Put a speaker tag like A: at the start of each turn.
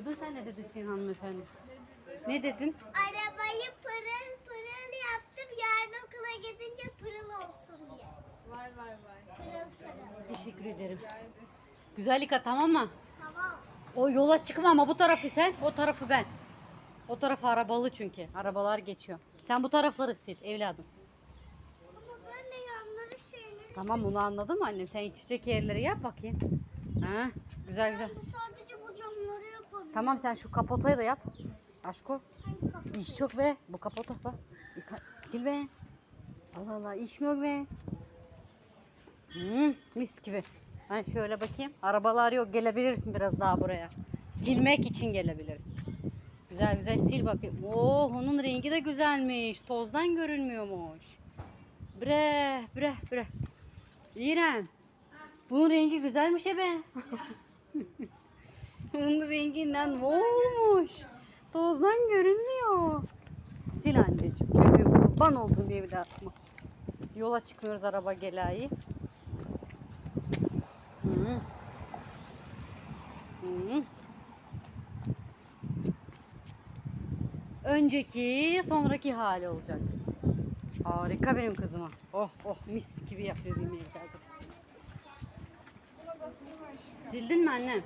A: Duydun sen ne dedi Sinan hanımefendi? Ne dedin?
B: Arabayı pırıl pırıl yaptım. Yarın okula gidince pırıl olsun diye.
C: Vay vay vay.
B: Pırıl pırıl.
A: Teşekkür ederim. Güzel yıka tamam mı?
B: Tamam.
A: O yola çıkma ama bu tarafı sen, o tarafı ben. O taraf arabalı çünkü. Arabalar geçiyor. Sen bu tarafları sil evladım.
B: Ama ben de yanları şeyleri...
A: Tamam bunu anladım annem? Sen içecek yerleri yap bakayım. Ha, güzel güzel.
B: Ben sadece bu camları yapabilirim.
A: Tamam sen şu kapotayı da yap. Aşko. İş çok be. Bu kapota bak. Sil be. Allah Allah iş mi yok be? Hmm, mis gibi. Ben şöyle bakayım. Arabalar yok. Gelebilirsin biraz daha buraya. Silmek için gelebilirsin. Güzel güzel sil bakayım. Oo, onun rengi de güzelmiş. Tozdan görünmüyormuş. Bre, bre, bre. İrem. Bunun rengi güzelmiş ya be. Bunun renginden olmuş? Tozdan görünmüyor. Sil anneciğim. Çünkü kurban olduğum bir evlatıma. Yola çıkmıyoruz araba. Hı. Önceki, sonraki hali olacak. Harika benim kızıma. Oh oh mis gibi yapıyor benim evladım. Sildin mi annem?